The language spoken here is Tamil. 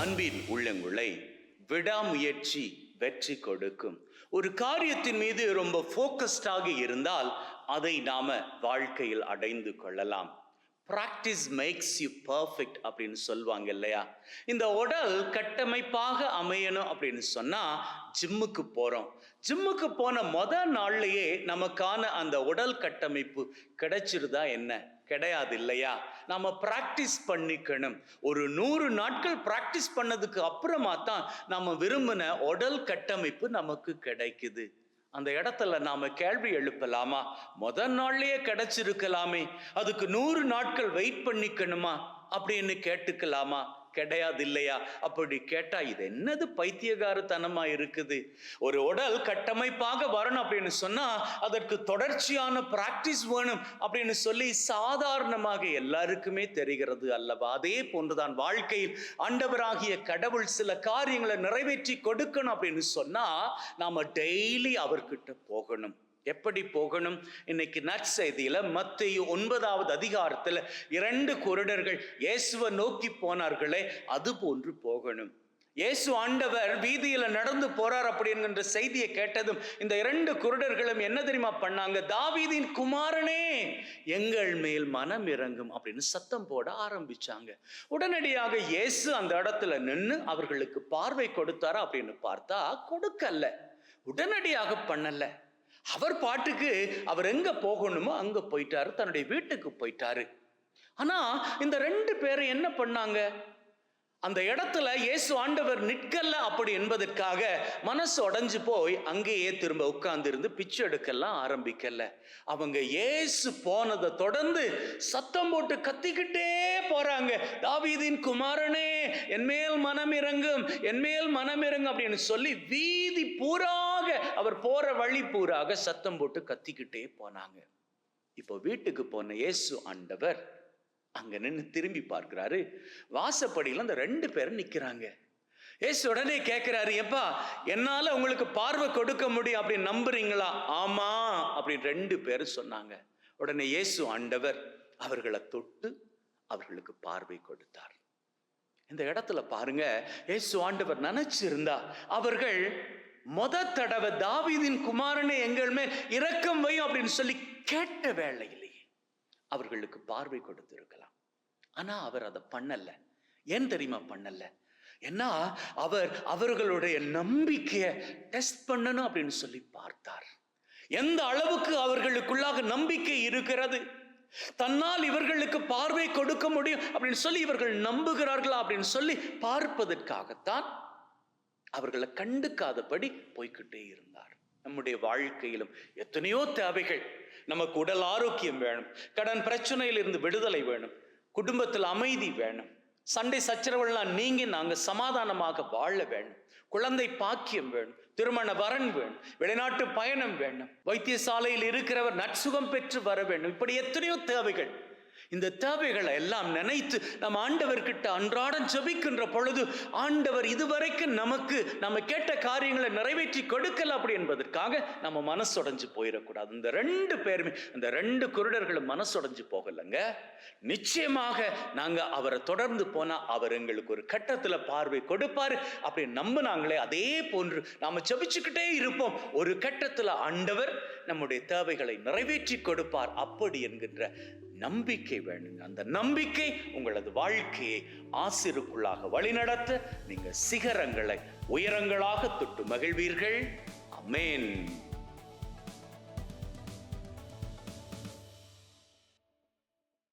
அன்பின் உள்ளங்களை விடாமுயற்சி வெற்றி கொடுக்கும். ஒரு காரியத்தின் மீது ரொம்ப ஃபோக்கஸ்டாக இருந்தால் அதை நாம வாழ்க்கையில் அடைந்து கொள்ளலாம். ப்ராக்டிஸ் மேக்ஸ் யூ பர்ஃபெக்ட் அப்படின்னு சொல்லுவாங்க இல்லையா? இந்த உடல் கட்டமைப்பாக அமையணும் அப்படின்னு சொன்னா ஜிம்முக்கு போறோம். ஜிம்முக்கு போன மொதல் நாள்லயே நமக்கான அந்த உடல் கட்டமைப்பு கிடைச்சிருதா என்ன? கிடையாது இல்லையா நாம் ப்ராக்டிஸ் பண்ணிக்கணும். ஒரு நூறு நாட்கள் ப்ராக்டிஸ் பண்ணதுக்கு அப்புறமா தான் நம்ம விரும்பின உடல் கட்டமைப்பு நமக்கு கிடைக்குது. அந்த இடத்துல நாம கேள்வி எழுப்பலாமா? முதல் நாள்லயே கிடைச்சிருக்கலாமே. அதுக்கு நூறு நாட்கள் வெயிட் பண்ணிக்கணுமா? அப்படின்னு கேட்டுக்கலாமா? கிடையாது இல்லையா அப்படி கேட்டா இது என்னது பைத்தியகாரத்தனமா இருக்குது? ஒரு உடல் கட்டமைப்பாக வரணும் அப்படின்னு சொன்னா அதற்கு தொடர்ச்சியான பிராக்டிஸ் வேணும் அப்படின்னு சொல்லி சாதாரணமாக எல்லாருக்குமே தெரிகிறது அல்லவா? அதே போன்றுதான் வாழ்க்கையில் ஆண்டவராகிய கடவுள் சில காரியங்களை நிறைவேற்றி கொடுக்கணும் அப்படின்னு சொன்னா நாம டெய்லி அவர்கிட்ட போகணும். எப்படி போகணும்? இன்னைக்கு நற்செய்தியில மத்திய ஒன்பதாவது அதிகாரத்தில் இரண்டு குருடர்கள் இயேசுவை நோக்கி போனார்களே அது போன்று போகணும். இயேசு ஆண்டவர் வீதியில நடந்து போறார் அப்படிங்கிற செய்தியை கேட்டதும் இந்த இரண்டு குருடர்களும் என்ன தெரியுமா பண்ணாங்க? தாவீதின் குமாரனே எங்கள் மேல் மனம் இறங்கும் அப்படின்னு சத்தம் போட ஆரம்பிச்சாங்க. உடனடியாக இயேசு அந்த இடத்துல நின்று அவர்களுக்கு பார்வை கொடுத்தாரா அப்படின்னு பார்த்தா கொடுக்கல. உடனடியாக பண்ணல. அவர் பாட்டுக்கு அவர் எங்க போகணுமோ அங்க போயிட்டாரு தன்னுடைய வீட்டுக்கு போயிட்டாரு. ஆனா இந்த ரெண்டு பேரும் என்ன பண்ணாங்க? அந்த இடத்துல இயேசு ஆண்டவர் நிற்கல அப்படி என்பதற்காக மனசு உடைஞ்சு போய் அங்கேயே திரும்ப உட்கார்ந்து இருந்து பிச்சை எடுக்கலாம் ஆரம்பிக்கல. அவங்க இயேசு போனதை தொடர்ந்து சத்தம் போட்டு கத்திக்கிட்டே போறாங்க. தாவீதின் குமாரனே என்மேல் மனம் இறங்கும் என்மேல் மனம் இறங்கும் அப்படின்னு சொல்லி வீதி பூரா பூராக அவர் போற வழி பூராக சத்தம் போட்டு கத்திக்கிட்டே போனாங்க. இப்போ வீட்டுக்கு போன இயேசு ஆண்டவர் அங்க நின்று திரும்பி பார்க்கிறாரு. வாசப்படியில் அந்த ரெண்டு பேரும் நிக்கிறாங்க. ஏசு உடனே கேட்கிறாரு எப்பா என்னால உங்களுக்கு பார்வை கொடுக்க முடியும் அப்படின்னு நம்புறீங்களா? ஆமா அப்படின்னு ரெண்டு பேரும் சொன்னாங்க. உடனே இயேசு ஆண்டவர் அவர்களை தொட்டு அவர்களுக்கு பார்வை கொடுத்தார். இந்த இடத்துல பாருங்க இயேசு ஆண்டவர் நினைச்சிருந்தா அவர்கள் மொத தடவை தாவீதின் குமாரனை எங்கள் மேல் இரக்கம் வையும் அப்படின்னு சொல்லி கேட்ட வேளையிலேயே அவர்களுக்கு பார்வை கொடுத்திருக்கலாம். ஆனா அவர் அதை பண்ணல. ஏன் தெரியுமா பண்ணல? ஏன்னா அவர் அவர்களுடைய நம்பிக்கையை டெஸ்ட் பண்ணணும் அப்படின்னு சொல்லி பார்த்தார். எந்த அளவுக்கு அவர்களுக்குள்ளாக நம்பிக்கை இருக்கிறது? தன்னால் இவர்களுக்கு பார்வை கொடுக்க முடியும் அப்படின்னு சொல்லி இவர்கள் நம்புகிறார்களா அப்படின்னு சொல்லி பார்ப்பதற்காகத்தான் அவர்களை கண்டுக்காதபடி போய்கிட்டே இருந்தார். நம்முடைய வாழ்க்கையிலும் எத்தனையோ தேவைகள் நமக்கு உடல் ஆரோக்கியம் வேணும் கடன் பிரச்சனையிலிருந்து விடுதலை வேணும் குடும்பத்தில் அமைதி வேணும் சண்டை சச்சரவுகள்லாம் நீங்கி நாங்க சமாதானமாக வாழ வேணும் குழந்தை பாக்கியம் வேணும் திருமண வரன் வேணும் வெளிநாட்டு பயணம் வேணும் வைத்தியசாலையில் இருக்கிறவர் நற்சுகம் பெற்று வர வேண்டும் இப்படி எத்தனையோ தேவைகள். இந்த தேவைகளை எல்லாம் நினைத்து நம்ம ஆண்டவர்கிட்ட அன்றாடம் ஜபிக்கின்ற பொழுது ஆண்டவர் இதுவரைக்கும் நமக்கு நம்ம கேட்ட காரியங்களை நிறைவேற்றி கொடுக்கல அப்படி என்பதற்காக நம்ம மனசுடைஞ்சு போயிடக்கூடாது. இந்த ரெண்டு பேருமே இந்த ரெண்டு குருடர்களும் மனசுடைஞ்சு போகலைங்க. நிச்சயமாக நாங்கள் அவரை தொடர்ந்து போனால் அவர் எங்களுக்கு ஒரு கட்டத்தில் பார்வை கொடுப்பார். அப்படி நம்பினாங்களே அதே போன்று நாம் ஜபிச்சுக்கிட்டே இருப்போம். ஒரு கட்டத்தில் ஆண்டவர் நம்முடைய தேவைகளை நிறைவேற்றி கொடுப்பார் அப்படி என்கின்ற நம்பிக்கை வேணுங்க அந்த நம்பிக்கை உங்களது வாழ்க்கையை ஆசிருக்குள்ளாக வழிநடத்த நீங்கள் சிகரங்களை உயரங்களாக தொட்டு மகிழ்வீர்கள். அமேன்.